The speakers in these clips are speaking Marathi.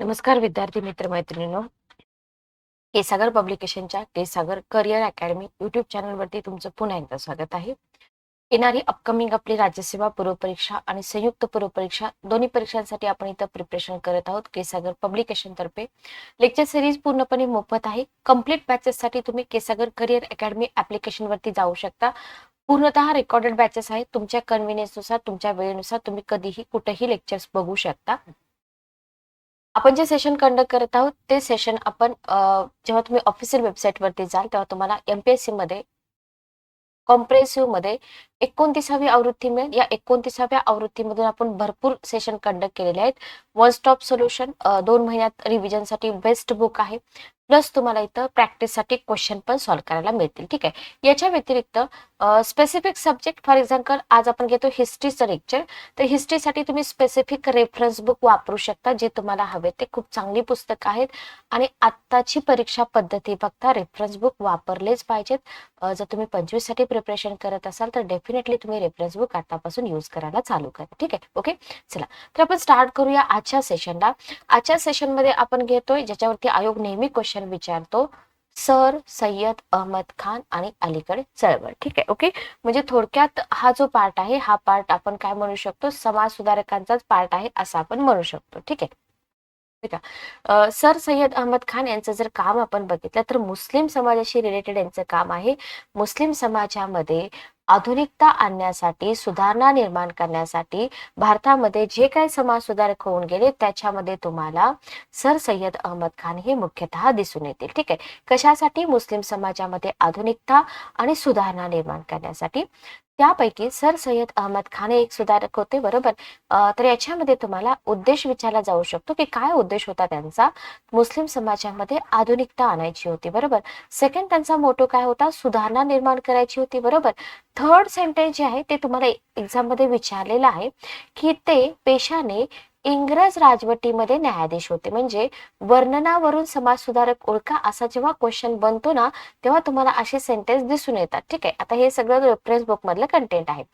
नमस्कार विद्यार्थी मित्र मैत्रिणींनो केसागर पब्लिकेशनच्या केसागर करिअर अकॅडमी युट्यूब चॅनलवरती तुमचं पुन्हा एकदा स्वागत आहे. येणारी अपकमिंग आपली राज्यसेवा पूर्वपरीक्षा आणि संयुक्त पूर्वपरीक्षा दोन्ही परीक्षांसाठी आपण इथं प्रिपरेशन करत आहोत केसागर पब्लिकेशन तर्फे. लेक्चर सिरीज पूर्णपणे मोफत आहे. कंप्लीट बॅचेससाठी तुम्ही केसागर करिअर अकॅडमी ऍप्लिकेशनवरती जाऊ शकता. पूर्णतः रेकॉर्डेड बॅचेस आहेत. तुमच्या कन्व्हिनियन्सनुसार तुमच्या वेळेनुसार तुम्ही कधीही कुठेही लेक्चर्स बघू शकता. आपण जे सेशन कंडक्ट करत आहोत ते सेशन आपण जेव्हा तुम्ही ऑफिशियल वेबसाईटवरती जाल तेव्हा तुम्हाला एमपीएससी मध्ये कॉम्प्रेसिव्हमध्ये एकोणतीसावी आवृत्ती मिळेल. या एकोणतीसाव्या आवृत्तीमधून आपण भरपूर सेशन कंडक्ट केलेले आहेत. वन स्टॉप सोल्युशन दोन महिन्यात रिव्हिजनसाठी बेस्ट बुक आहे. प्लस तुम्हाला इथं प्रॅक्टिससाठी क्वेश्चन पण सॉल्व्ह करायला मिळतील ठीक आहे? याच्या व्यतिरिक्त स्पेसिफिक सब्जेक्ट फॉर एक्झाम्पल आज आपण घेतो हिस्ट्रीचं लेक्चर तर हिस्ट्रीसाठी तुम्ही स्पेसिफिक रेफरन्स बुक वापरू शकता जे तुम्हाला हवे ते. खूप चांगली पुस्तकं आहेत आणि आत्ताची परीक्षा पद्धती बघता रेफरन्स बुक वापरलेच पाहिजेत. जर तुम्ही पंचवीससाठी प्रिपरेशन करत असाल तर डेफिनेटली तुम्ही रेफरन्स बुक आतापासून युज करायला चालू करा ठीक आहे? ओके चला. तर आपण स्टार्ट करूया आजच्या सेशनला आजच्या सेशनमध्ये आपण घेतोय ज्याच्यावरती आयोग नेहमी क्वेश्चन विचारतो सर सय्यद अहमद खान आणि अलीकडे चळवळ. ठीक आहे ओके म्हणजे थोडक्यात हा जो पार्ट आहे हा पार्ट आपण काय म्हणू शकतो? समाज सुधारकांचाच पार्ट आहे असं आपण म्हणू शकतो. ठीक आहे? सर सय्यद अहमद खान यांचं जर काम आपण बघितलं तर मुस्लिम समाजाशी रिलेटेड यांचं काम आहे. मुस्लिम समाजामध्ये आधुनिकता आणण्यासाठी सुधारणा निर्माण करण्यासाठी भारतामध्ये जे काही समाज सुधारक होऊन गेले त्याच्यामध्ये तुम्हाला सर सय्यद अहमद खान हे मुख्यतः दिसून येतील. ठीक आहे? कशासाठी? मुस्लिम समाजामध्ये आधुनिकता आणि सुधारणा निर्माण करण्यासाठी. त्यापैकी सर सय्यद अहमद खान एक सुधारक होते बरोबर? तर याच्यामध्ये तुम्हाला उद्देश विचारला जाऊ शकतो की काय उद्देश होता त्यांचा? मुस्लिम समाजामध्ये आधुनिकता आणायची होती बरोबर? सेकंड त्यांचा मोटो काय होता? सुधारणा निर्माण करायची होती बरोबर? थर्ड सेंटेन्स जे आहे ते तुम्हाला एक्झाममध्ये विचारलेलं आहे की ते पेशाने इंग्रज राजवटीमध्ये न्यायाधीश होते. म्हणजे वर्णनावरून समाज सुधारक ओळखा असा जेव्हा क्वेश्चन बनतो ना तेव्हा तुम्हाला असे सेंटेन्स दिसून येतात. ठीक आहे? आता हे सगळं रेफरन्स बुक मधलं कंटेंट आहे.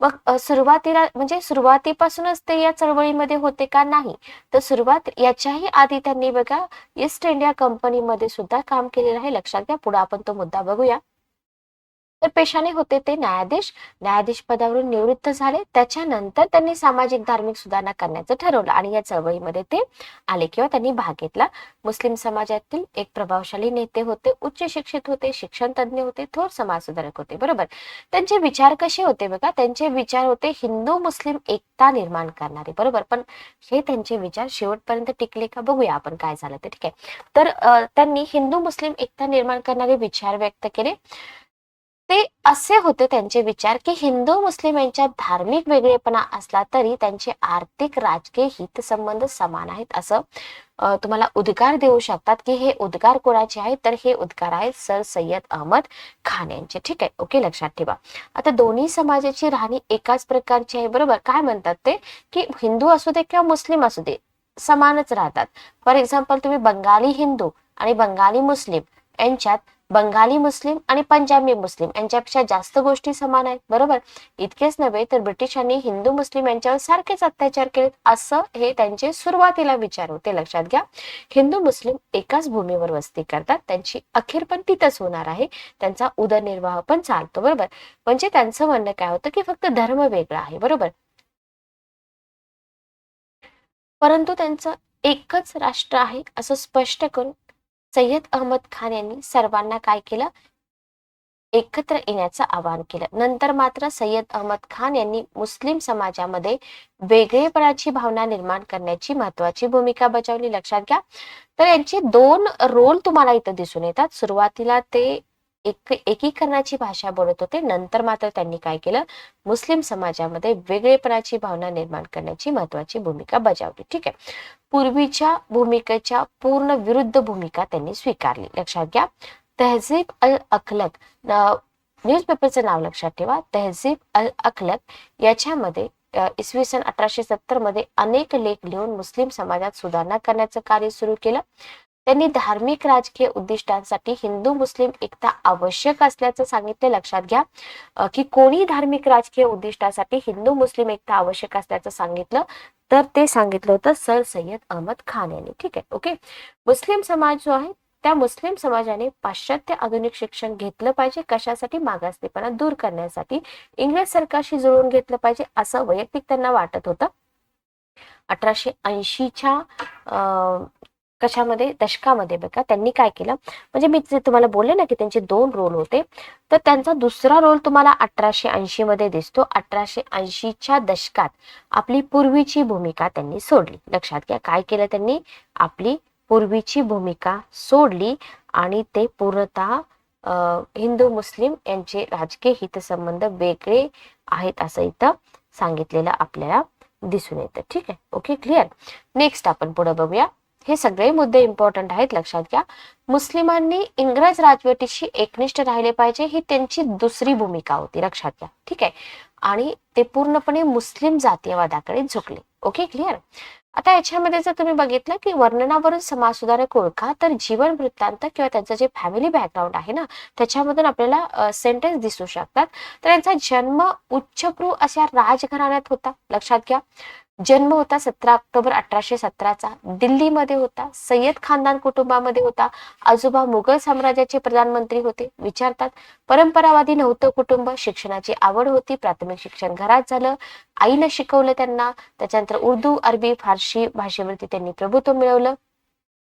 मग सुरुवातीला म्हणजे सुरुवातीपासूनच ते या चळवळीमध्ये होते का नाही? तर सुरुवात याच्याही आधी त्यांनी बघा ईस्ट इंडिया कंपनीमध्ये सुद्धा काम केलेलं आहे. लक्षात घ्या पुढे आपण तो मुद्दा बघूया. तर पेशाने होते ते न्यायाधीश. न्यायाधीश पदावरून निवृत्त झाले. त्याच्यानंतर त्यांनी सामाजिक धार्मिक सुधारणा करण्याचं ठरवलं आणि या चळवळीमध्ये ते आले किंवा त्यांनी भाग घेतला. मुस्लिम समाजातील एक प्रभावशाली नेते होते उच्च शिक्षित होते शिक्षण तज्ज्ञ होते थोर समाज सुधारक होते. बरोबर? त्यांचे विचार कसे होते बघा? त्यांचे विचार होते हिंदू मुस्लिम एकता निर्माण करणारे. बरोबर? पण हे त्यांचे विचार शेवटपर्यंत टिकले का? बघूया आपण काय झालं ते. ठीक आहे. तर त्यांनी हिंदू मुस्लिम एकता निर्माण करणारे विचार व्यक्त केले. ते असे होते त्यांचे विचार की हिंदू मुस्लिम यांच्यात धार्मिक वेगळेपणा असला तरी त्यांचे आर्थिक राजकीय हितसंबंध समान आहेत. असं तुम्हाला उद्गार देऊ शकतात की हे उद्गार कोणाचे आहेत? तर हे उद्गार आहेत सर सय्यद अहमद खान यांचे. ठीक आहे? ओके लक्षात ठेवा. आता दोन्ही समाजाची राहणी एकाच प्रकारची आहे बरोबर? काय म्हणतात ते? की हिंदू असू दे किंवा मुस्लिम असू दे समानच राहतात. फॉर एक्झाम्पल तुम्ही बंगाली हिंदू आणि बंगाली मुस्लिम यांच्यात बंगाली मुस्लिम आणि पंजाबी मुस्लिम यांच्यापेक्षा जास्त गोष्टी समान आहेत बरोबर? इतकेच नव्हे तर ब्रिटिशांनी हिंदू मुस्लिम यांच्यावर सारखेच अत्याचार केले असं हे त्यांचे सुरुवातीला विचार होते. लक्षात घ्या हिंदू मुस्लिम एकाच भूमीवर वस्ती करतात त्यांची अखेर पण तिथंच होणार आहे त्यांचा उदरनिर्वाह पण चालतो बरोबर? म्हणजे त्यांचं म्हणणं काय होतं की फक्त धर्म वेगळा आहे बरोबर? परंतु त्यांचं एकच राष्ट्र आहे असं स्पष्ट करून सय्यद अहमद खान यांनी सर्वांना काय केलं? एकत्र येण्याचं आवाहन केलं. नंतर मात्र सय्यद अहमद खान यांनी मुस्लिम समाजामध्ये वेगळेपणाची भावना निर्माण करण्याची महत्वाची भूमिका बजावली. लक्षात घ्या. तर यांचे दोन रोल तुम्हाला इथं दिसून येतात. सुरुवातीला ते एक एकीकरणाची भाषा बोलत होते. नंतर मात्र त्यांनी काय केलं? मुस्लिम समाजामध्ये वेगळेपणाची भावना निर्माण करण्याची महत्वाची भूमिका बजावली. ठीक आहे. पूर्वीच्या भूमिकेच्या पूर्ण विरुद्ध भूमिका त्यांनी स्वीकारली. लक्षात घ्या. तहजीब अल अखलक न्यूजपेपरचं नाव लक्षात ठेवा. तहजीब अल अखलक याच्यामध्ये इसवी सन अठराशे सत्तरमध्ये अनेक लेख लिहून मुस्लिम समाजात सुधारणा करण्याचं कार्य सुरू केलं. त्यांनी धार्मिक राजकीय उद्दिष्टांसाठी हिंदू मुस्लिम एकता आवश्यक असल्याचं सांगितलं. लक्षात घ्या. की कोणी धार्मिक राजकीय उद्दिष्टासाठी हिंदू मुस्लिम एकता आवश्यक असल्याचं सांगितलं तर ते सांगितलं होतं सर सय्यद अहमद खान यांनी. ठीक आहे ओके. मुस्लिम समाज जो आहे त्या मुस्लिम समाजाने पाश्चात्य आधुनिक शिक्षण घेतलं पाहिजे कशासाठी? मागासलेपणा दूर करण्यासाठी. इंग्रज सरकारशी जुळवून घेतलं पाहिजे असं वैयक्तिक त्यांना वाटत होतं. अठराशे ऐंशीच्या अं, कशामध्ये? दशकामध्ये बघा. त्यांनी काय केलं? म्हणजे मी जे तुम्हाला बोलले ना की त्यांचे दोन रोल होते तर त्यांचा दुसरा रोल तुम्हाला अठराशे ऐंशी मध्ये दिसतो. अठराशे ऐंशीच्या दशकात आपली पूर्वीची भूमिका त्यांनी सोडली. लक्षात घ्या काय केलं त्यांनी? आपली पूर्वीची भूमिका सोडली आणि ते पूर्णतः हिंदू मुस्लिम यांचे राजकीय हितसंबंध वेगळे आहेत असं इथं सांगितलेलं आपल्याला दिसून येतं. ठीक आहे? ओके? क्लिअर? नेक्स्ट आपण पुढे बघूया. हे सगळे मुद्दे इम्पॉर्टंट आहेत लक्षात घ्या. मुस्लिमांनी इंग्रज राजवटीशी एकनिष्ठ राहिले पाहिजे ही त्यांची दुसरी भूमिका होती लक्षात घ्या. ठीक आहे? आणि ते पूर्णपणे मुस्लिम जातीयवादाकडे झुकले. ओके क्लिअर आता याच्यामध्ये जर तुम्ही बघितलं की वर्णनावरून समाज सुधारक ओळखा तर जीवन वृत्तांत किंवा त्यांचं जे फॅमिली बॅकग्राऊंड आहे ना त्याच्यामधून आपल्याला सेंटेन्स दिसू शकतात. तर यांचा जन्म उच्चभ्रू अशा राजघराण्यात होता लक्षात घ्या. जन्म होता सतरा ऑक्टोबर अठराशे सतराचा. दिल्लीमध्ये होता. सय्यद खानदान कुटुंबामध्ये होता. आजोबा मुघल साम्राज्याचे प्रधानमंत्री होते. विचारतात परंपरावादी नव्हतं कुटुंब शिक्षणाची आवड होती प्राथमिक शिक्षण घरात झालं. आईनं शिकवलं त्यांना. त्याच्यानंतर उर्दू अरबी फारशी भाषेवरती त्यांनी प्रभुत्व मिळवलं.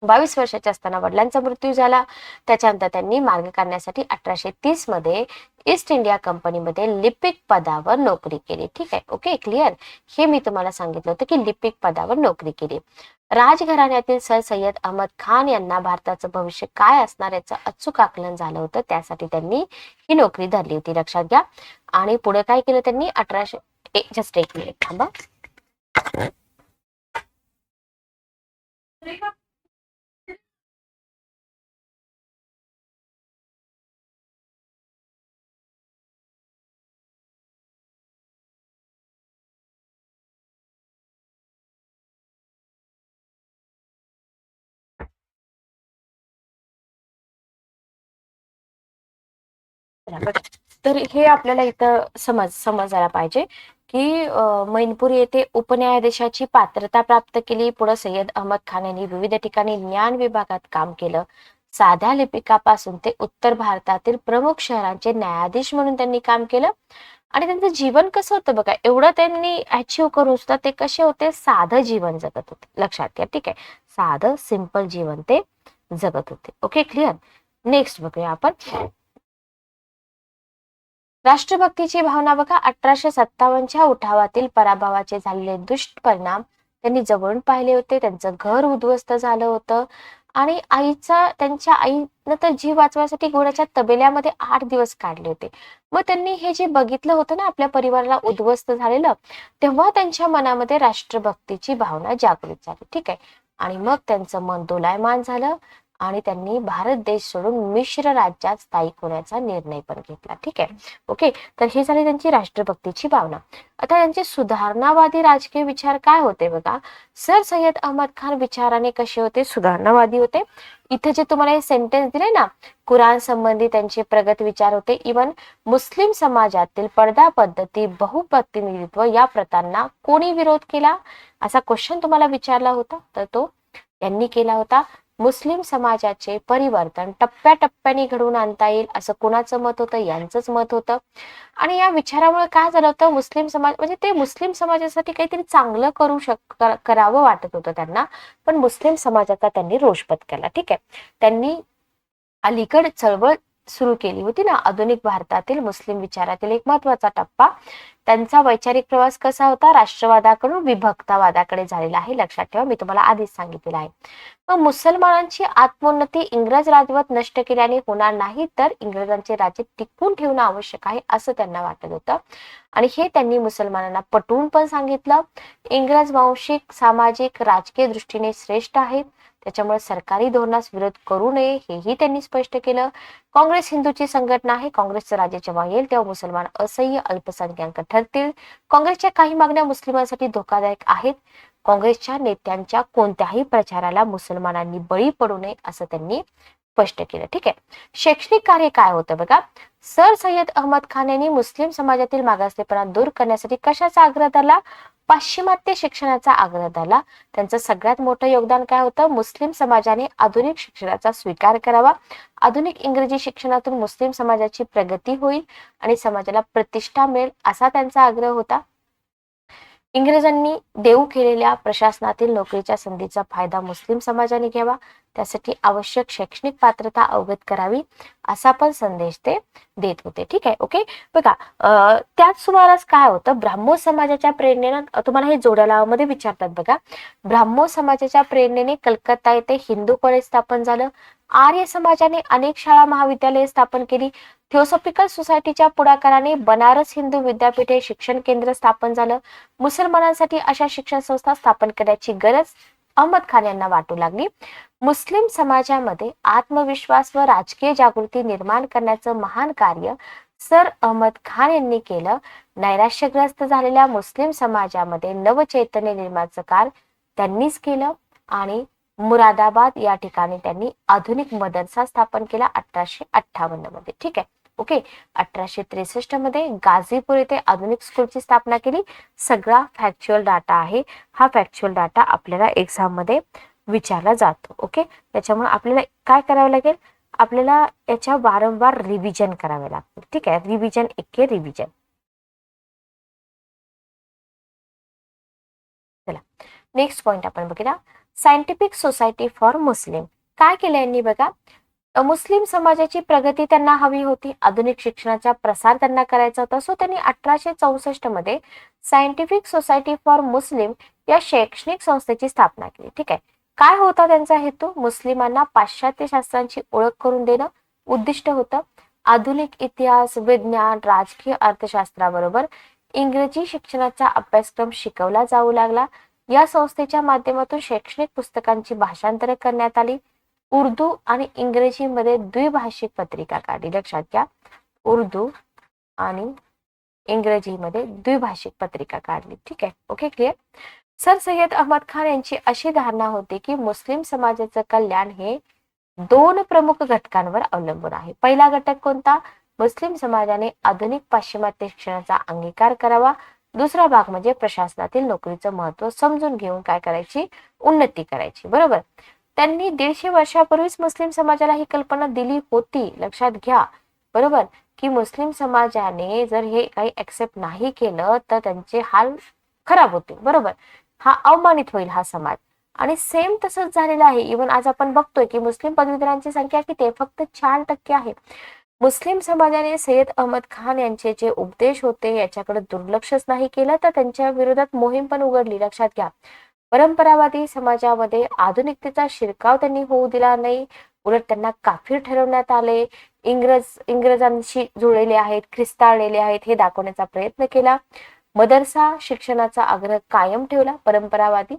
बावीस वर्षाच्या असताना वडिलांचा मृत्यू झाला. त्याच्यानंतर त्यांनी मार्ग काढण्यासाठी अठराशे तीसमध्ये ईस्ट इंडिया कंपनीमध्ये लिपिक पदावर नोकरी केली. ठीक आहे? ओके? क्लिअर हे मी तुम्हाला सांगितलं होतं की लिपिक पदावर नोकरी केली. राजघराण्यातील सर सय्यद अहमद खान यांना भारताचं भविष्य काय असणार याचं अचूक आकलन झालं होतं. त्यासाठी त्यांनी ही नोकरी धरली होती. लक्षात घ्या. आणि पुढे काय केलं त्यांनी? अठराशे जस्ट एक मिनिट थांबा. तर हे आपल्याला इथं समज समजायला पाहिजे की मैनपुरी येथे उपन्यायाधीशाची पात्रता प्राप्त केली. पुढे सय्यद अहमद खान यांनी विविध ठिकाणी ज्ञान विभागात काम केलं. साध्या लिपिकापासून ते उत्तर भारतातील प्रमुख शहरांचे न्यायाधीश म्हणून त्यांनी काम केलं. आणि त्यांचं जीवन कसं होतं बघा एवढं त्यांनी अचीव करून सुद्धा ते कसे होते? साधं जीवन जगत होते. लक्षात घ्या ठीक आहे. साधं सिंपल जीवन ते जगत होते. ओके क्लिअर नेक्स्ट बघूया आपण. राष्ट्रभक्तीची भावना बघा अठराशे सत्तावन्नच्या उठावातील पराभवाचे झालेले दुष्परिणाम त्यांनी जवळून पाहिले होते. त्यांचं घर उद्ध्वस्त झालं होतं. आणि आईचा त्यांच्या आईनं तर जीव वाचवण्यासाठी घोड्याच्या तबेल्यामध्ये आठ दिवस काढले होते. मग त्यांनी हे जे बघितलं होतं ना आपल्या परिवाराला उद्ध्वस्त झालेलं तेव्हा त्यांच्या मनामध्ये राष्ट्रभक्तीची भावना जागृत झाली. ठीक आहे. आणि मग त्यांचं मन दोलायमान झालं. आणि त्यांनी भारत देश सोडून मिश्र राज्यात स्थायिक होण्याचा निर्णय पण घेतला. ठीक आहे? ओके तर ही झाली त्यांची राष्ट्रभक्तीची भावना. आता त्यांचे सुधारणावादी राजकीय विचार काय होते बघा? सर सय्यद अहमद खान विचाराने कसे होते? सुधारणावादी होते. इथे जे तुम्हाला हे सेंटेन्स दिले ना कुराण संबंधी त्यांचे प्रगत विचार होते. इवन मुस्लिम समाजातील पडदा पद्धती बहुप्रतिनिधित्व या प्रथांना कोणी विरोध केला? असा क्वेश्चन तुम्हाला विचारला होता. तर तो यांनी केला होता. मुस्लिम समाजाचे परिवर्तन टप्प्याटप्प्याने घडवून आणता येईल असं कोणाचं मत होतं? यांचंच मत होतं. आणि या विचारामुळे काय झालं होतं? मुस्लिम समाज म्हणजे ते मुस्लिम समाजासाठी काहीतरी चांगलं करू शक करावं वाटत होतं त्यांना. पण मुस्लिम समाजाचा त्यांनी रोष पत्करला ठीक आहे? त्यांनी अलीकड चळवळ सुरू केली होती ना? आधुनिक भारतातील मुस्लिम विचारातील एक महत्त्वाचा टप्पा. त्यांचा वैचारिक प्रवास कसा होता? राष्ट्रवादाकडून विभक्तवादाकडे झालेला आहे. लक्षात ठेवा मी तुम्हाला आधीच सांगितलेलं आहे. मग मुसलमानांची आत्मोन्नती इंग्रज राजवत नष्ट केल्याने होणार नाही तर इंग्रजांचे राज्य टिकून ठेवणं आवश्यक आहे असं त्यांना वाटत होतं. आणि हे त्यांनी मुसलमानांना पटवून पण सांगितलं. इंग्रज वांशिक सामाजिक राजकीय दृष्टीने श्रेष्ठ आहेत. त्याच्यामुळे सरकारी धोरणास विरोध करू नये हेही त्यांनी स्पष्ट केलं. काँग्रेस हिंदूची संघटना आहे. काँग्रेसचं राज्य जेव्हा येईल तेव्हा मुसलमान असह्य अल्पसंख्याक ठरतील. काँग्रेसच्या काही मागण्या मुस्लिमांसाठी धोकादायक आहेत. काँग्रेसच्या नेत्यांच्या कोणत्याही प्रचाराला मुसलमानांनी बळी पडू नये असं त्यांनी स्पष्ट केलं. ठीक आहे? शैक्षणिक कार्य काय होतं बघा? सर सय्यद अहमद खान यांनी मुस्लिम समाजातील मागासलेपणा दूर करण्यासाठी कशाचा आग्रह धरला? पाश्चिमात्य शिक्षणाचा आग्रह धरला. त्यांचं सगळ्यात मोठं योगदान काय होतं? मुस्लिम समाजाने आधुनिक शिक्षणाचा स्वीकार करावा. आधुनिक इंग्रजी शिक्षणातून मुस्लिम समाजाची प्रगती होईल आणि समाजाला प्रतिष्ठा मिळेल असा त्यांचा आग्रह होता. इंग्रजांनी देऊ केलेल्या प्रशासनातील नोकरीच्या संधीचा फायदा मुस्लिम समाजाने घ्यावा. त्यासाठी आवश्यक शैक्षणिक पात्रता अवगत करावी असा पण संदेश ते देत होते. ठीक आहे ओके बघा अं, त्याच सुमारास काय होतं? ब्राह्मो समाजाच्या प्रेरणेनं तुम्हाला हे जोड्यालावामध्ये विचारतात बघा. ब्राह्मो समाजाच्या प्रेरणेने कलकत्ता येथे हिंदू कॉलेज स्थापन झालं. आर्य समाजाने अनेक शाळा महाविद्यालये स्थापन केली. थिओसॉफिकल सोसायटीच्या पुढाकाराने बनारस हिंदू विद्यापीठ हे शिक्षण केंद्र स्थापन झालं. मुसलमानांसाठी अशा शिक्षण संस्था स्थापन करण्याची गरज अहमद खान यांना वाटू लागली. मुस्लिम समाजामध्ये आत्मविश्वास व राजकीय जागृती निर्माण करण्याचं महान कार्य सर अहमद खान यांनी केलं. नैराश्यग्रस्त झालेल्या मुस्लिम समाजामध्ये नवचैतन्य निर्माणचं कार्य त्यांनीच केलं आणि मुरादाबाद या ठिकाणी त्यांनी आधुनिक मदरसा स्थापन केला अठराशे अठ्ठावन्नमध्ये. ठीक आहे? ओके? अठराशे त्रेसष्टमध्ये गाझीपूर येथे आधुनिक स्कूलची स्थापना केली. सगळा फॅक्च्युअल डाटा आहे. हा फॅक्च्युअल डाटा आपल्याला एक्झाममध्ये विचारला जातो. ओके? त्याच्यामुळे आपल्याला काय करावं लागेल? आपल्याला याच्या वारंवार रिव्हिजन करावे लागतील. ठीक आहे? रिव्हिजन एके रिव्हिजन चला. नेक्स्ट पॉइंट आपण बघितला. Scientific society for Muslim. काय केलं यांनी बघा? मुस्लिम समाजाची प्रगती त्यांना हवी होती. आधुनिक शिक्षणाचा प्रसार त्यांना करायचा होता. सो त्यांनी अठराशे चौसष्टमध्ये सायंटिफिक सोसायटी फॉर मुस्लिम या शैक्षणिक संस्थेची स्थापना केली. ठीक आहे? काय होता त्यांचा हेतू? मुस्लिमांना पाश्चात्य शास्त्रांची ओळख करून देणं उद्दिष्ट होतं. आधुनिक इतिहास विज्ञान राजकीय अर्थशास्त्राबरोबर इंग्रजी शिक्षणाचा अभ्यासक्रम शिकवला जाऊ लागला. या संस्थेच्या माध्यमातून शैक्षणिक पुस्तकांची भाषांतरे करण्यात आली. उर्दू आणि इंग्रजीमध्ये द्विभाषिक पत्रिका काढली. लक्षात घ्या. उर्दू आणि इंग्रजीमध्ये द्विभाषिक पत्रिका काढली. ठीक आहे. Okay clear sir Syed Ahmad Khan यांची अशी धारणा होती की मुस्लिम समाजाचं कल्याण हे दोन प्रमुख घटकांवर अवलंबून आहे. पहिला घटक कोणता? मुस्लिम समाजाने आधुनिक पाश्चिमात्य शिक्षणाचा अंगीकार करावा. दुसरा भाग म्हणजे प्रशासनातील नोकरीचं महत्त्व समजून घेऊन काय करायची? उन्नती करायची. बरोबर? त्यांनी दीडशे वर्षापूर्वीच मुस्लिम समाजाला ही कल्पना दिली होती. लक्षात घ्या. बरोबर? की मुस्लिम समाजाने जर हे काही ऍक्सेप्ट नाही केलं तर त्यांचे हाल खराब होतील. बरोबर? हा अवमानित होईल हा समाज. आणि सेम तसंच झालेलं आहे. इवन आज आपण बघतोय की मुस्लिम पदवीधरांची संख्या किती आहे? फक्त चार टक्के आहे. मुस्लिम समाजाने सय्यद अहमद खान यांचे जे उपदेश होते याच्याकडे दुर्लक्षच नाही केलं तर त्यांच्या विरोधात मोहीम पण उघडली. लक्षात घ्या. परंपरावादी समाजामध्ये आधुनिकतेचा शिरकाव त्यांनी होऊ दिला नाही. उलट त्यांना काफीर ठरवण्यात आले. इंग्रज इंग्रजांशी जुळलेले आहेत ख्रिस्ताळलेले आहेत हे दाखवण्याचा प्रयत्न केला. मदरसा शिक्षणाचा आग्रह कायम ठेवला. परंपरावादी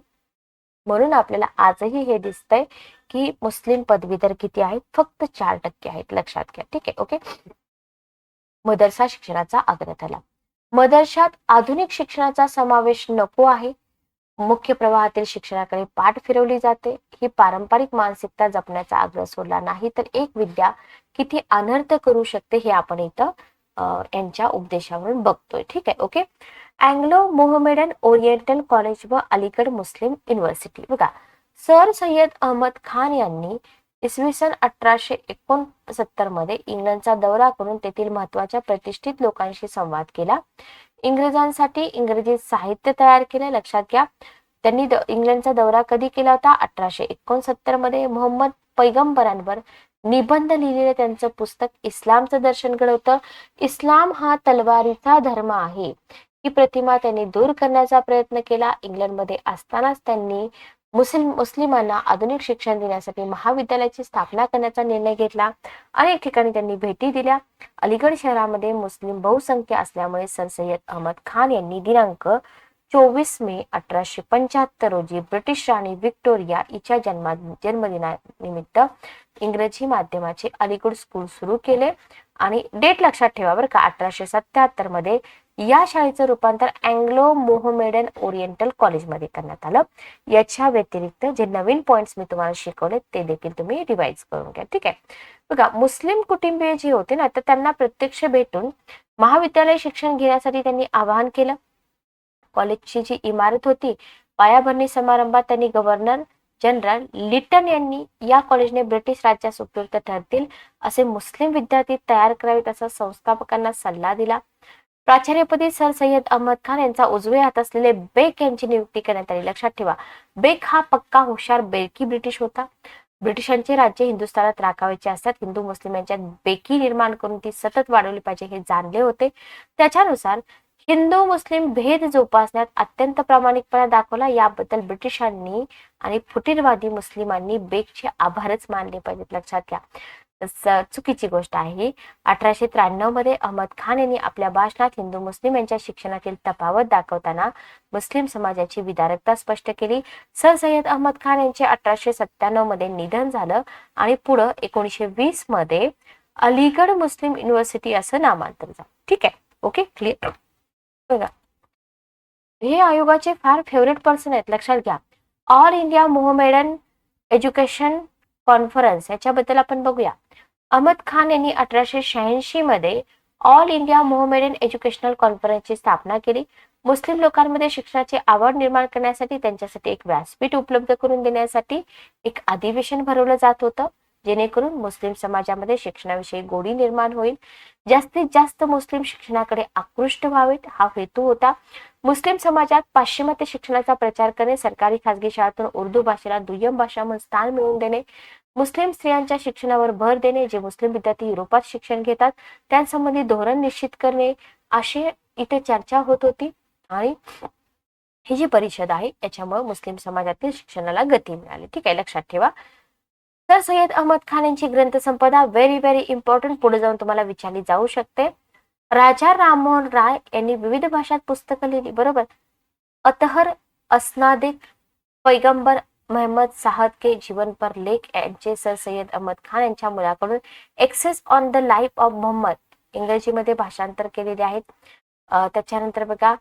म्हणून आपल्याला आजही हे दिसतंय की मुस्लिम पदवीधर किती आहेत? फक्त चार टक्के आहेत. लक्षात घ्या. ठीक आहे. ओके? मदरसा शिक्षणाचा आग्रह झाला मदरशात आधुनिक शिक्षणाचा समावेश नको आहे. मुख्य प्रवाहातील शिक्षणाकडे पाठ फिरवली जाते. ही पारंपरिक मानसिकता जपण्याचा आग्रह सोडला नाही तर एक विद्या किती अनर्थ करू शकते हे आपण इथं यांच्या उपदेशावरून बघतोय. ठीक आहे. Okay? Anglo Mohammedan Oriental College व अलीगड मुस्लिम युनिव्हर्सिटी बघा सर सय्यद अहमद खान यांनी इसवी सन अठराशे एकोणसत्तरमध्ये इंग्लंडचा दौरा करून तेथील महत्त्वाच्या प्रतिष्ठित लोकांशी संवाद केला. इंग्रजांसाठी इंग्रजी साहित्य तयार केले लक्षात घ्या. त्यांनी द- इंग्लंडचा दौरा कधी केला होता? अठराशे एकोणसत्तरमध्ये मोहम्मद पैगंबरांवर निबंध लिहिलेलं त्यांचं पुस्तक इस्लामचं दर्शन घडवतं. इस्लाम हा तलवारीचा धर्म आहे. ही प्रतिमा त्यांनी दूर करण्याचा प्रयत्न केला. इंग्लंडमध्ये असतानाच त्यांनी मुस्लिम मुस्लिमांना आधुनिक शिक्षण देण्यासाठी महाविद्यालयाची स्थापना करण्याचा निर्णय घेतला. अनेक ठिकाणी त्यांनी भेटी दिल्या. अलीगड शहरामध्ये मुस्लिम बहुसंख्य असल्यामुळे सर सय्यद अहमद खान यांनी दिनांक चोवीस मे अठराशे पंच्याहत्तर रोजी ब्रिटिश राणी व्हिक्टोरिया हिच्या जन्मा जन्मदिनानिमित्त इंग्रजी माध्यमाचे अलीगड स्कूल सुरू केले. आणि डेट लक्षात ठेवा बरं का अठराशे सत्याहत्तरमध्ये या शाळेचं रूपांतर अँग्लो मोहमेडन ओरिएंटल कॉलेजमध्ये करण्यात आलं. याच्या व्यतिरिक्त जे नवीन पॉइंट्स मी तुम्हाला शिकवले ते देखील तुम्ही रिवाइज करून घ्या ठीक आहे? बघा मुस्लिम कुटुंबीय जी होते ना तर त्यांना प्रत्यक्ष भेटून महाविद्यालय शिक्षण घेण्यासाठी त्यांनी आवाहन केलं. कॉलेजची जी इमारत होती पायाभरणी समारंभात त्यांनी गव्हर्नर जनरल लिटन यांनी या कॉलेजने ब्रिटिश राज्यास उपयुक्त ठरतील असे मुस्लिम विद्यार्थी तयार करावेत असा संस्थापकांना सल्ला दिला. प्राचार्यपदी सर सय्यद अहमद खान यांचा उजवे हात असलेले बेक यांची नियुक्ती करण्यात आली. लक्षात ठेवा बेक हा पक्का हुशार बेरकी ब्रिटिश होता. ब्रिटिशांचे राज्य हिंदुस्थानात राखावायचे असतात. हिंदू मुस्लिम यांच्यात बेकी निर्माण करून ती सतत वाढवली पाहिजे हे जाणले होते. त्याच्यानुसार हिंदू मुस्लिम भेद जोपासण्यात अत्यंत प्रामाणिकपणा दाखवला. याबद्दल ब्रिटिशांनी आणि फुटीरवादी मुस्लिमांनी बेकचे आभारच मानले पाहिजेत. लक्षात घ्या. चुकीची गोष्ट आहे. अठराशे त्र्याण्णवमध्ये अहमद खान यांनी आपल्या भाषणात हिंदू मुस्लिम यांच्या शिक्षणातील तफावत दाखवताना मुस्लिम समाजाची विदारकता स्पष्ट केली. सर सय्यद अहमद खान यांचे अठराशे सत्त्याण्णवमध्ये निधन झालं आणि पुढं एकोणीसशे वीसमध्ये अलीगड मुस्लिम युनिव्हर्सिटी असं नामांतर झालं. ठीक आहे? ओके? क्लिअर बघा. हे आयोगाचे फार फेवरेट पर्सन आहेत. लक्षात घ्या. All India Mohammedan education conference याच्याबद्दल आपण बघूया. अहमद खान यांनी अठराशे शहाऐंशी मध्ये ऑल इंडिया मोहमेडन एज्युकेशनल कॉन्फरन्सची स्थापना केली. मुस्लिम लोकांमध्ये शिक्षणाची आवड निर्माण करण्यासाठी त्यांच्यासाठी एक व्यासपीठ उपलब्ध करून देण्यासाठी एक अधिवेशन भरवलं जात होतं. जेणेकरून मुस्लिम समाजामध्ये शिक्षणाविषयी गोडी निर्माण होईल. जास्तीत जास्त मुस्लिम शिक्षणाकडे आकृष्ट व्हावेत. हा हेतू होता. मुस्लिम समाजात पाश्चिमात्य शिक्षणाचा प्रचार करणे सरकारी खासगी शाळातून उर्दू भाषेला दुय्यम भाषा म्हणून स्थान मिळवून देणे मुस्लिम स्त्रियांच्या शिक्षणावर भर देणे जे मुस्लिम विद्यार्थी युरोपात शिक्षण घेतात त्यांसंबंधी धोरण निश्चित करणे अशी इथे चर्चा होत होती. आणि ही जी परिषद आहे याच्यामुळे मुस्लिम समाजातील शिक्षणाला गती मिळाली. ठीक आहे लक्षात ठेवा. तर सय्यद अहमद खान यांची ग्रंथसंपदा व्हेरी व्हेरी इम्पॉर्टंट पुढे जाऊन तुम्हाला विचारली जाऊ शकते. राजा राममोहन राय यांनी विविध भाषात पुस्तकं लिहिली बरोबर? अतहर असनादिक पैगंबर महम्मद साहद के जीवन पर लेख यांचे सर सय्यद अहमद खान यांच्या मुलाकडून essays on the life of Mohammed इंग्रजीमध्ये भाषांतर केलेले आहेत. त्याच्यानंतर बघा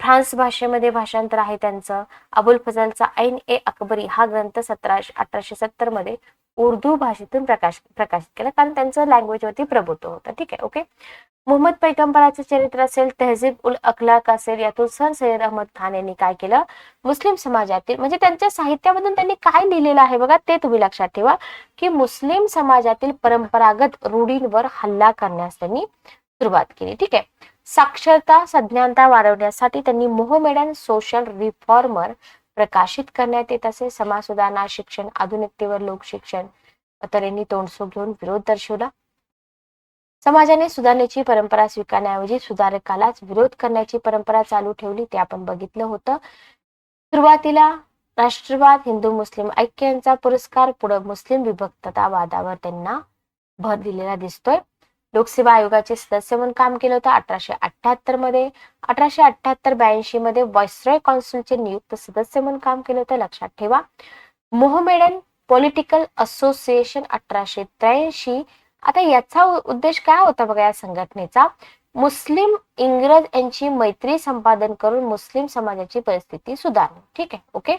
फ्रान्स भाषेमध्ये भाषांतर आहे त्यांचं. अबुल फजलचा ऐन ए अकबरी हा ग्रंथ सतराशे अठराशे सत्तरमध्ये उर्दू भाषेतून प्रकाश प्रकाशित केला. कारण त्यांचं लँग्वेजवरती प्रभुत्व होतं. ठीक आहे ओके मोहम्मद पैगंबराचं चरित्र असेल तहजीब उल अखलाक असेल यातून सर सय्यद अहमद खान यांनी काय केलं? मुस्लिम समाजातील म्हणजे त्यांच्या साहित्यामधून त्यांनी काय लिहिलेलं आहे बघा ते तुम्ही लक्षात ठेवा की मुस्लिम समाजातील परंपरागत रूढींवर हल्ला करण्यास त्यांनी सुरुवात केली. ठीक आहे? साक्षरता सज्ञानता वाढवण्यासाठी त्यांनी मोहमेडन सोशल रिफॉर्मर प्रकाशित करण्यात येत असे. समाज सुधारणा शिक्षण आधुनिकतेवर लोकशिक्षण तर यांनी तोंडसो घेऊन विरोध दर्शवला. समाजाने सुधारणेची परंपरा स्वीकारण्याऐवजी सुधारकालाच विरोध करण्याची परंपरा चालू ठेवली ते आपण बघितलं होतं. सुरुवातीला राष्ट्रवाद हिंदू मुस्लिम ऐक्य यांचा पुरस्कार पुढे मुस्लिम विभक्ततावादावर त्यांना भर दिलेला दिसतोय. लोकसेवा आयोगाचे सदस्य म्हणून काम केलं होतं अठराशे अठ्याहत्तरमध्ये. अठराशे अठ्याहत्तर ब्याऐंशी मध्ये व्हायसरॉय कौन्सिलचे नियुक्त सदस्य म्हणून काम केलं होतं लक्षात ठेवा. मोहमेडन पॉलिटिकल असोसिएशन अठराशे त्र्याऐंशी आता याचा उद्देश काय होता बघा या संघटनेचा? मुस्लिम इंग्रज यांची मैत्री संपादन करून मुस्लिम समाजाची परिस्थिती सुधारणे ठीक आहे ओके?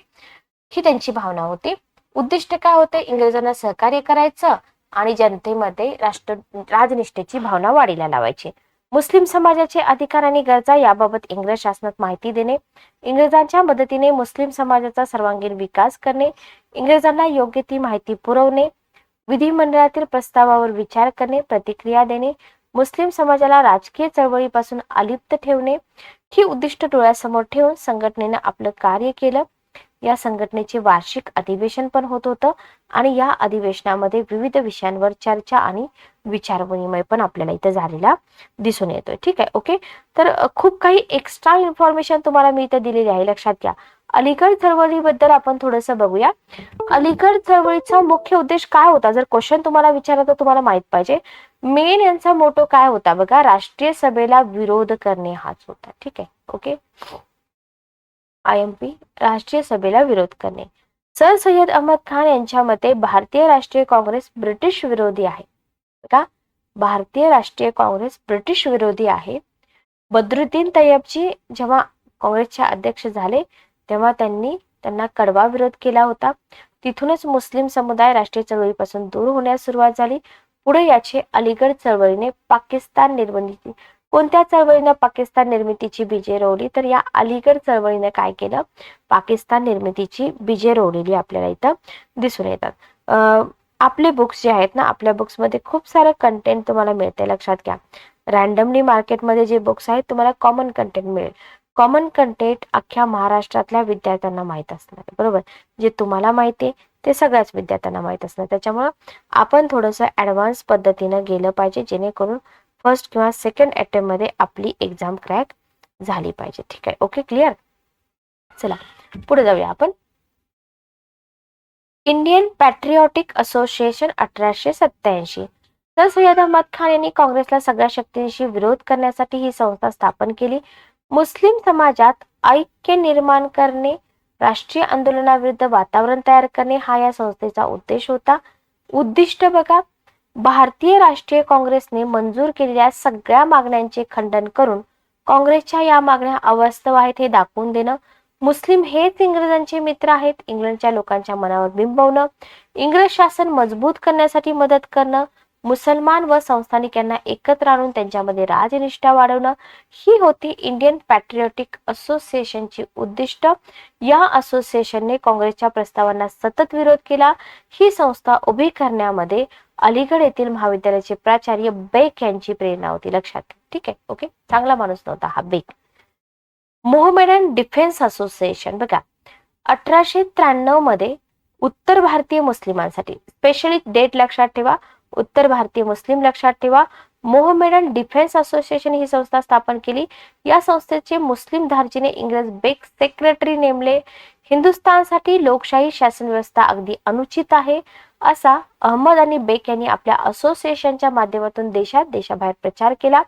ही त्यांची भावना होती. उद्दिष्ट काय होते? इंग्रजांना सहकार्य करायचं आणि जनतेमध्ये राष्ट्र राजनिष्ठेची भावना वाढीला लावायची. मुस्लिम समाजाचे अधिकार आणि गरजा याबाबत इंग्रज शासनात माहिती देणे इंग्रजांच्या मदतीने मुस्लिम समाजाचा सर्वांगीण विकास करणे इंग्रजांना योग्य ती माहिती पुरवणे विधिमंडळातील प्रस्तावावर विचार करणे प्रतिक्रिया देणे मुस्लिम समाजाला राजकीय चळवळीपासून अलिप्त ठेवणे ही उद्दिष्ट डोळ्यासमोर ठेवून संघटनेनं आपलं कार्य केलं. या संघटनेचे वार्षिक अधिवेशन पण होत होतं आणि या अधिवेशनामध्ये विविध विषयांवर चर्चा आणि विचारविनिमय पण आपल्याला इथं झालेला दिसून येतोय. ठीक आहे ओके? तर खूप काही एक्स्ट्रा इन्फॉर्मेशन तुम्हाला मी इथं दिलेली आहे. लक्षात घ्या. अलीगड चळवळीबद्दल आपण थोडंसं बघूया. अलीगड चळवळीचा मुख्य उद्देश काय होता? जर क्वेश्चन तुम्हाला विचारला तर तुम्हाला माहीत पाहिजे. मेन यांचा मोटो काय होता? बघा राष्ट्रीय सभेला विरोध करणे हाच होता. ठीक आहे? ओके? आय एम पी राष्ट्रीय सभेला विरोध करणे. सर सय्यद अहमद खान यांच्या मते भारतीय राष्ट्रीय काँग्रेस ब्रिटिश विरोधी आहे. का भारतीय राष्ट्रीय काँग्रेस ब्रिटिश विरोधी आहे. बद्रुद्दीन तय्यबजी जेव्हा काँग्रेसचे अध्यक्ष झाले तेव्हा त्यांनी त्यांना कडवा विरोध केला होता. तिथूनच मुस्लिम समुदाय राष्ट्रीय चळवळीपासून दूर होण्यास सुरुवात झाली. पुढे याचे अलीगड चळवळीने पाकिस्तान निर्मिती कोणत्या चळवळीनं पाकिस्तान निर्मितीची बीजे रोवली? तर या अलीगड चळवळीने काय केलं? पाकिस्तान निर्मितीची बीजे रोवलेली आपल्याला इथं दिसून येतात. अं, आपले बुक्स जे आहेत ना आपल्या बुक्समध्ये खूप सारं कंटेंट तुम्हाला मिळते लक्षात घ्या. रॅन्डमली मार्केटमध्ये जे बुक्स आहेत तुम्हाला कॉमन कंटेंट मिळेल. कॉमन कंटेंट अख्ख्या महाराष्ट्रातल्या विद्यार्थ्यांना माहीत असणार बरोबर? जे तुम्हाला माहिती आहे ते सगळ्याच विद्यार्थ्यांना माहीत असणार त्याच्यामुळं आपण थोडंसं ॲडव्हान्स पद्धतीनं गेलं पाहिजे जेणेकरून फर्स्ट किंवा सेकंड अटेम्प्टमध्ये आपली एक्झाम क्रॅक झाली पाहिजे. ठीक आहे? ओके क्लिअर चला पुढे जाऊया आपण. इंडियन पॅट्रिऑटिक असोसिएशन अठराशे सत्याऐंशी तर सय्यद अहमद खान यांनी काँग्रेसला सगळ्या शक्तींशी विरोध करण्यासाठी ही संस्था स्थापन केली. मुस्लिम समाजात ऐक्य निर्माण करणे राष्ट्रीय आंदोलनाविरुद्ध वातावरण तयार करणे हा या संस्थेचा उद्देश होता. उद्दिष्ट बघा भारतीय राष्ट्रीय काँग्रेसने मंजूर केलेल्या सगळ्या मागण्यांचे खंडन करून काँग्रेसच्या या मागण्या अवास्तव आहेत हे दाखवून देणं मुस्लिम हेच इंग्रजांचे मित्र आहेत इंग्लंडच्या लोकांच्या मनावर बिंबवणं इंग्रज शासन मजबूत करण्यासाठी मदत करणं मुसलमान व संस्थानिक यांना एकत्र आणून त्यांच्यामध्ये राजनिष्ठा वाढवणं ही होती इंडियन पॅट्रियोटिक असोसिएशनची उद्दिष्ट. या असोसिएशनने काँग्रेसच्या प्रस्तावांना सतत विरोध केला. ही संस्था उभी करण्यामध्ये अलीगड येथील महाविद्यालयाचे प्राचार्य बेक यांची प्रेरणा होती. लक्षात ठीक आहे? ओके? चांगला माणूस नव्हता हा बेक मोहमेडन डिफेन्स असोसिएशन. बघा अठराशे त्र्याण्णवमध्ये उत्तर भारतीय मुस्लिमांसाठी स्पेशली डेट लक्षात ठेवा उत्तर भारतीय मुस्लिम लक्षात ठेवा. मोहमेडन डिफेन्स असोसिएशन ही संस्था स्थापन केली. या संस्थेचे मुस्लिम धार्जीने इंग्रज बेग सेक्रेटरी नेमले. हिंदुस्थानसाठी लोकशाही शासन व्यवस्था अगदी अनुचित आहे असा अहमद आणि बेक यांनी आपल्या असोसिएशनच्या माध्यमातून देशात देशाबाहेर प्रचार केला.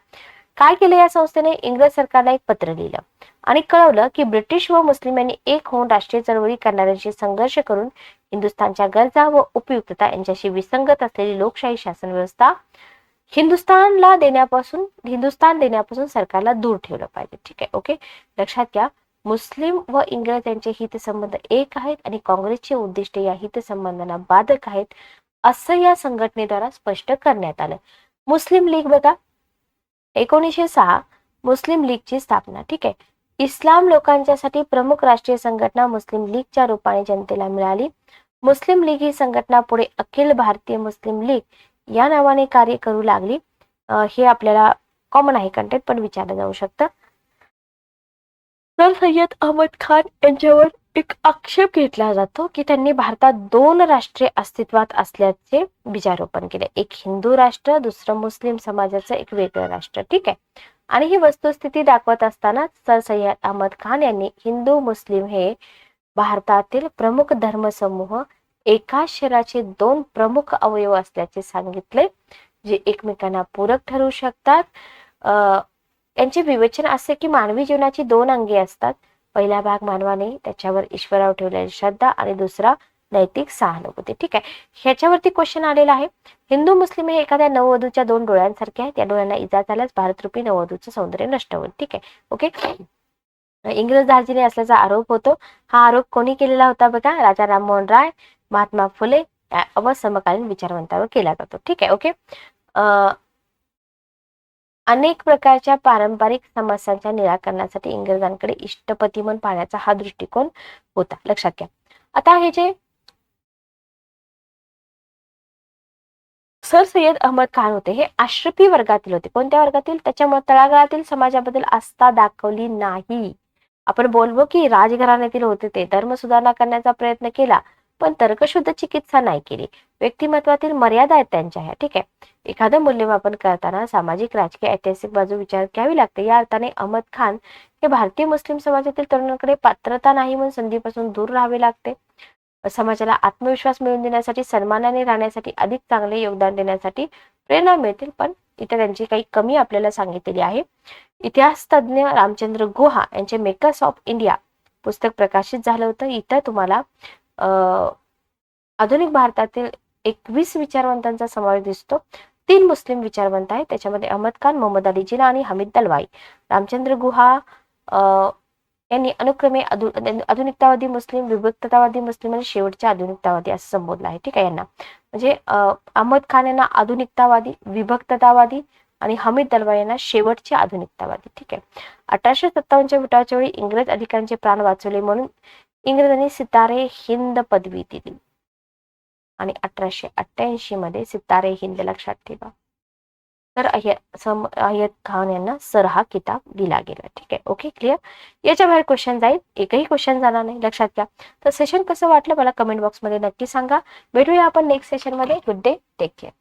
काय केलं या संस्थेने? इंग्रज सरकारला एक पत्र लिहिलं आणि कळवलं की ब्रिटिश व मुस्लिम यांनी एक होऊन राष्ट्रीय चळवळी करणाऱ्यांशी संघर्ष करून हिंदुस्थानच्या गरजा व उपयुक्तता यांच्याशी विसंगत असलेली लोकशाही शासन व्यवस्था हिंदुस्थानला देण्यापासून हिंदुस्थान देण्यापासून सरकारला दूर ठेवलं पाहिजे. ठीक आहे ओके लक्षात घ्या मुस्लिम व इंग्रज यांचे हितसंबंध एक आहेत आणि काँग्रेसचे उद्दिष्ट या हितसंबंधांना बाधक आहेत असं या संघटनेद्वारा स्पष्ट करण्यात आलं. मुस्लिम लीग बघा एकोणीसशे सहा मुस्लिम लीगची स्थापना. ठीक आहे इस्लाम लोकांच्यासाठी प्रमुख राष्ट्रीय संघटना मुस्लिम लीगच्या रूपाने जनतेला मिळाली. मुस्लिम लीग ही संघटना पुढे अखिल भारतीय मुस्लिम लीग या नावाने कार्य करू लागली. हे आपल्याला कॉमन आहे कंटेंट पण विचारलं जाऊ शकतं. तर सय्यद अहमद खान यांच्यावर एक आक्षेप घेतला जातो की त्यांनी भारतात दोन राष्ट्रे अस्तित्वात असल्याचे बीजारोपण केले. एक हिंदू राष्ट्र दुसरं मुस्लिम समाजाचं एक वेगळं राष्ट्र. ठीक आहे? आणि ही वस्तुस्थिती दाखवत असताना सर सय्यद अहमद खान यांनी हिंदू मुस्लिम हे भारतातील प्रमुख धर्मसमूह एका शरीराचे दोन प्रमुख अवयव असल्याचे सांगितले जे एकमेकांना पूरक ठरू शकतात. अं, यांचे विवेचन असे की मानवी जीवनाची दोन अंगे असतात. पहिला भाग मानवाने त्याच्यावर ईश्वरावर ठेवलेली श्रद्धा आणि दुसरा नैतिक सहानुभूती. ठीक आहे? ह्याच्यावरती क्वेश्चन आलेला आहे. हिंदू मुस्लिम हे एखाद्या नववधूच्या दोन डोळ्यांसारखे आहेत. त्या डोळ्यांना इजा झाल्यास भारतरूपी नववधूचं सौंदर्य नष्ट होईल. ठीक आहे? ओके इंग्रज दार्जिने असल्याचा आरोप होतो. हा आरोप कोणी केलेला होता बघा? राजा राममोहन राय महात्मा फुले व समकालीन विचारवंतावर केला जातो. ठीक आहे? ओके अं, अनेक प्रकारच्या पारंपरिक समस्यांच्या निराकरणासाठी इंग्रजांकडे इष्टपती म्हणून पाहण्याचा हा दृष्टिकोन होता. लक्षात घ्या. आता हे जे सर सय्यद अहमद खान होते. हे आश्रपी वर्गातील होते. कोणत्या वर्गातील? त्याच्यामुळे तळागाळातील समाजाबद्दल आस्था दाखवली नाही. आपण बोलवो की राजघराण्यातील होते ते. धर्म सुधारणा करण्याचा प्रयत्न केला पण तर्कशुद्ध चिकित्सा नाही केली. व्यक्तिमत्वातील मर्यादा आहेत त्यांच्या ह्या. ठीक आहे? एखादं मूल्यमापन करताना सामाजिक राजकीय ऐतिहासिक बाजू विचार घ्यावी लागते. या अर्थाने अहमद खान हे भारतीय मुस्लिम समाजातील तरुणांकडे पात्रता नाही म्हणून संधीपासून दूर राहावे लागते. समाजाला आत्मविश्वास मिळवून देण्यासाठी सन्मानाने राहण्यासाठी अधिक चांगले योगदान देण्यासाठी प्रेरणा मिळतील. पण इथे त्यांची काही कमी आपल्याला सांगितलेली आहे. इतिहास तज्ज्ञ रामचंद्र गुहा यांचे मेकर्स ऑफ इंडिया पुस्तक प्रकाशित झालं होतं. इथं तुम्हाला आधुनिक भारतातील एकवीस विचारवंतांचा समावेश दिसतो. तीन मुस्लिम विचारवंत आहेत. त्याच्यामध्ये अहमद खान मोहम्मद अली जिना आणि हमीद दलवाई. रामचंद्र गुहा यांनी अनुक्रमे अधु आधुनिकतावादी मुस्लिम विभक्ततावादी मुस्लिम आणि शेवटचे आधुनिकतावादी असं संबोधलं आहे. ठीक आहे यांना. म्हणजे अहमद खान यांना आधुनिकतावादी विभक्ततावादी आणि हमीद दलवार यांना शेवटचे आधुनिकतावादी. ठीक आहे. अठराशे सत्तावन्नच्या उठावाच्या वेळी इंग्रज अधिकाऱ्यांचे प्राण वाचवले म्हणून इंग्रजांनी सितारे हिंद पदवी दिली. आणि अठराशे अठ्ठ्याऐंशी मध्ये सितारे हिंद लक्षात ठेवा. तर अय्य सम अय्यद खान यांना सर हा किताब दिला गेला. ठीक आहे. ओके क्लिअर याच्या बाहेर क्वेश्चन जाईल. एकही क्वेश्चन जाणार नाही. लक्षात घ्या. तर सेशन कसं वाटलं? मला कमेंट बॉक्समध्ये नक्की सांगा. भेटूया आपण नेक्स्ट सेशनमध्ये गुड डे टेक केअर